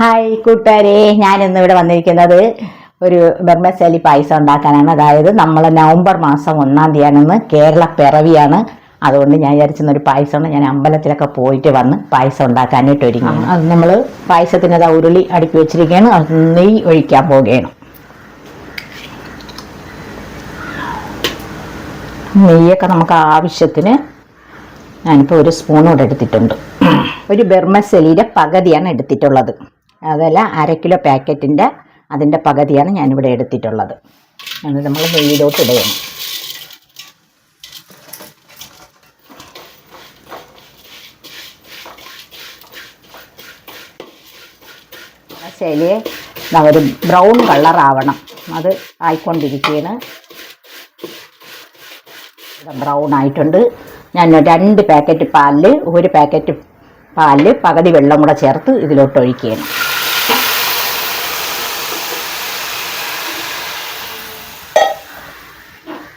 Hi കൂട്ടുകാരെ. ഞാൻ ഇന്ന് ഇവിടെ വന്നിരിക്കുന്നത് ഒരു ബർമശാലി പായസം ഉണ്ടാക്കാനാണ്. അതായത് നമ്മൾ നവംബർ മാസം ഒന്നാം തീയതിയാണെന്ന് കേരള പിറവിയാണ്. അതുകൊണ്ട് ഞാൻ വിചാരിച്ചിരുന്ന ഒരു പായസമാണ്. ഞാൻ അമ്പലത്തിലൊക്കെ പോയിട്ട് വന്ന് പായസം ഉണ്ടാക്കാനായിട്ട് ഒരുങ്ങി അത് നമ്മൾ പായസത്തിന് അത് ഉരുളി അടുക്കി വെച്ചിരിക്കുകയാണ്. അത് നെയ് ഒഴിക്കാൻ പോവുകയാണ്. നെയ്യൊക്കെ നമുക്ക് ആവശ്യത്തിന് ഞാനിപ്പോൾ ഒരു സ്പൂൺ കൂടെ എടുത്തിട്ടുണ്ട്. ഒരു ബർമശലിയുടെ പകുതിയാണ് എടുത്തിട്ടുള്ളത്. അതല്ല അര കിലോ പാക്കറ്റിന്റെ അതിന്റെ പകുതിയാണ് ഞാനിവിടെ എടുത്തിട്ടുള്ളത്. അത് നമ്മൾ നെയ്യിലോട്ട് ഇടുകയാണ്. ശരിയെ ഒരു ബ്രൗൺ കളർ ആവണം. അത് ആയിക്കൊണ്ടിരിക്കുകയാണ്. ബ്രൗൺ ആയിട്ടുണ്ട്. ഞാൻ രണ്ട് പാക്കറ്റ് പാലിൽ ഒരു പാക്കറ്റ് പാലിൽ പകുതി വെള്ളം കൂടെ ചേർത്ത് ഇതിലോട്ട് ഒഴിക്കുകയാണ്.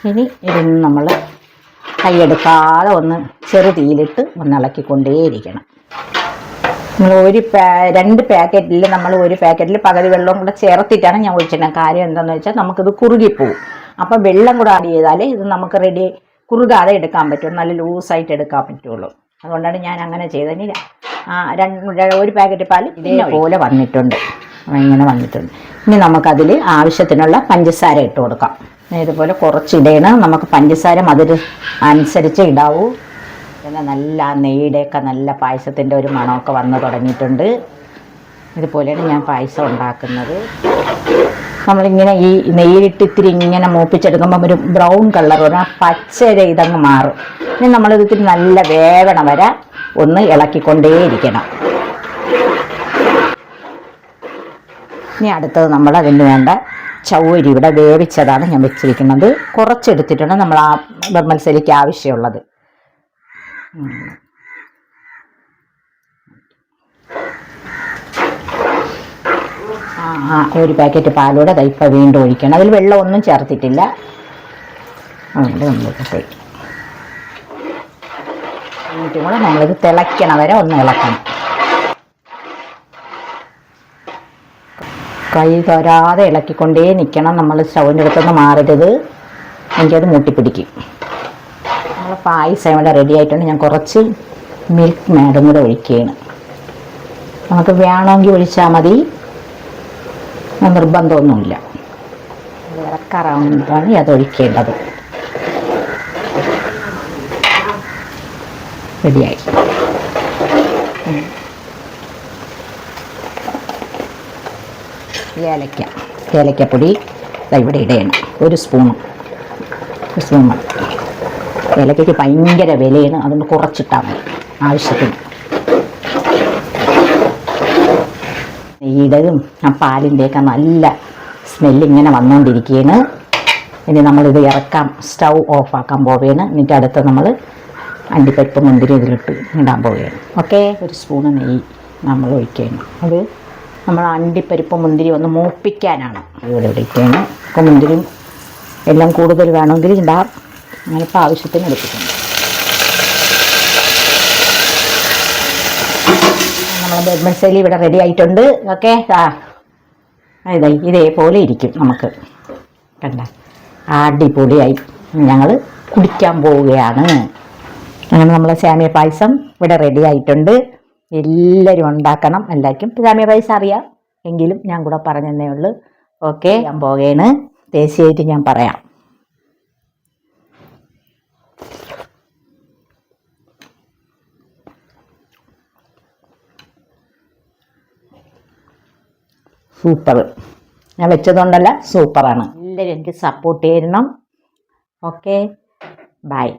ഇനി ഇതിന് നമ്മൾ കൈയെടുക്കാതെ ഒന്ന് ചെറു തീയിലിട്ട് ഒന്ന് ഇളക്കിക്കൊണ്ടേയിരിക്കണം. നമ്മൾ ഒരു പാ രണ്ട് പാക്കറ്റിൽ നമ്മൾ ഒരു പാക്കറ്റിൽ പകുതി വെള്ളവും കൂടെ ചേർത്തിട്ടാണ് ഞാൻ ഒഴിച്ചിട്ടുള്ളത് കാര്യം എന്താണെന്ന് വെച്ചാൽ നമുക്കിത് കുറുകിപ്പോവും അപ്പം വെള്ളം കൂടെ ആഡ് ചെയ്താൽ ഇത് നമുക്ക് റെഡി കുറുകാതെ എടുക്കാൻ പറ്റും നല്ല ലൂസായിട്ട് എടുക്കാൻ പറ്റുള്ളൂ. അതുകൊണ്ടാണ് ഞാൻ അങ്ങനെ ചെയ്തതിന് രണ്ട് ഒരു പാക്കറ്റ് പാൽ ഇതേപോലെ വന്നിട്ടുണ്ട്. ഇങ്ങനെ വന്നിട്ടുണ്ട്. ഇനി നമുക്കതിൽ ആവശ്യത്തിനുള്ള പഞ്ചസാര ഇട്ട് കൊടുക്കാം. ഇതുപോലെ കുറച്ച് ഇടയണം നമുക്ക് പഞ്ചസാര മധുര അനുസരിച്ച് ഇടാവൂ. പിന്നെ നല്ല നെയ്യുടെയൊക്കെ നല്ല പായസത്തിന്റെ ഒരു മണമൊക്കെ വന്ന് തുടങ്ങിയിട്ടുണ്ട്. ഇതുപോലെയാണ് ഞാൻ പായസം ഉണ്ടാക്കുന്നത്. നമ്മളിങ്ങനെ ഈ നെയ്യിലിട്ട് ഇത്തിരി ഇങ്ങനെ മൂപ്പിച്ചെടുക്കുമ്പോൾ ഒരു ബ്രൗൺ കളർ വരും. ആ പച്ചര ഇതങ്ങ് മാറും. ഇനി നമ്മളിത് ഇത്തിരി നല്ല വേവണ വരെ ഒന്ന് ഇളക്കിക്കൊണ്ടേയിരിക്കണം. ഇനി അടുത്തത് നമ്മൾ അതിന് വേണ്ട ചൗരി ഇവിടെ വേവിച്ചതാണ് ഞാൻ വെച്ചിരിക്കുന്നത്. കുറച്ചെടുത്തിട്ടുണ്ട് നമ്മൾ ആ ബർമൽസരിക്ക് ആവശ്യമുള്ളത്. ആ ഒരു പാക്കറ്റ് പാലൂടെ തൈപ്പ വീണ്ടും ഒഴിക്കണം. അതിൽ വെള്ളം ഒന്നും ചേർത്തിട്ടില്ല. അതുകൊണ്ട് ഒഴിക്കും എന്നിട്ടും കൂടെ നമ്മളിത് തിളയ്ക്കണ വരെ ഒന്ന് ഇളക്കണം. കൈ തൊരാതെ ഇളക്കിക്കൊണ്ടേ നിൽക്കണം നമ്മൾ സ്റ്റൗവിന്റെ അടുത്തൊന്ന് മാറരുത്. എനിക്കത് മൂട്ടിപ്പിടിക്കും. നമ്മളെ പായസം ഇവിടെ റെഡി ആയിട്ടുണ്ട്. ഞാൻ കുറച്ച് മിൽക്ക് മേഡും കൂടെ ഒഴിക്കുകയാണ്. നമുക്ക് വേണമെങ്കിൽ ഒഴിച്ചാൽ മതി. നിർബന്ധമൊന്നുമില്ല. ഇറക്കാറാവുന്നതാണ് അത് ഒഴിക്കേണ്ടത്. റെഡിയായി ഏലക്ക ഏലക്കപ്പൊടി. ഇവിടെ ഇടയണം. ഒരു സ്പൂണ് ഒരു സ്പൂൺ മതി ഏലക്കയ്ക്ക് ഭയങ്കര വിലയാണ്. അതുകൊണ്ട് കുറച്ചിട്ടാൽ മതി ആവശ്യത്തിന്. നെയ്യുടെയും ആ പാലിന്റെയൊക്കെ നല്ല സ്മെല്ലിങ്ങനെ വന്നുകൊണ്ടിരിക്കുകയാണ് ഇനി നമ്മളിത് ഇറക്കാം. സ്റ്റൗ ഓഫാക്കാൻ പോവുകയാണ്. എന്നിട്ട് അടുത്ത് നമ്മൾ അണ്ടിപ്പരിപ്പ് മുന്തിരി ഇതിലിട്ട് ഇടാൻ പോവുകയാണ്. ഓക്കെ? ഒരു സ്പൂണ് നെയ്യ് നമ്മൾ ഒഴിക്കുകയാണ് അത് നമ്മൾ അണ്ടിപ്പരിപ്പ് മുന്തിരി ഒന്ന് മൂപ്പിക്കാനാണ്. ഇവിടെ ഒഴിക്കുകയാണ് അപ്പോൾ മുന്തിരിയും എല്ലാം കൂടുതൽ വേണമെങ്കിൽ ഇടാം ഞാനിപ്പോൾ ആവശ്യത്തിന് എടുത്തിട്ടുണ്ട്. നമ്മളെ ബെഡ് മസാല ഇവിടെ റെഡി ആയിട്ടുണ്ട്. ഓക്കെ ആ ഇതാ ഇതേപോലെ ഇരിക്കും നമുക്ക്. കണ്ട അടിപൊളിയായി. ഞങ്ങൾ കുടിക്കാൻ പോവുകയാണ്. അങ്ങനെ നമ്മളെ സാമിയ പായസം ഇവിടെ റെഡി ആയിട്ടുണ്ട്. എല്ലാവരും ഉണ്ടാക്കണം എല്ലാവർക്കും. സാമിയ പൈസ അറിയാം. എങ്കിലും ഞാൻ കൂടെ പറഞ്ഞതേ ഉള്ളൂ. ഓക്കെ ഞാൻ പോകേണ്. ദേശീയമായിട്ട് ഞാൻ പറയാം. സൂപ്പർ ഞാൻ വെച്ചതുകൊണ്ടല്ല സൂപ്പറാണ് എല്ലാവരും എനിക്ക് സപ്പോർട്ട് ചെയ്യണം. Okay bye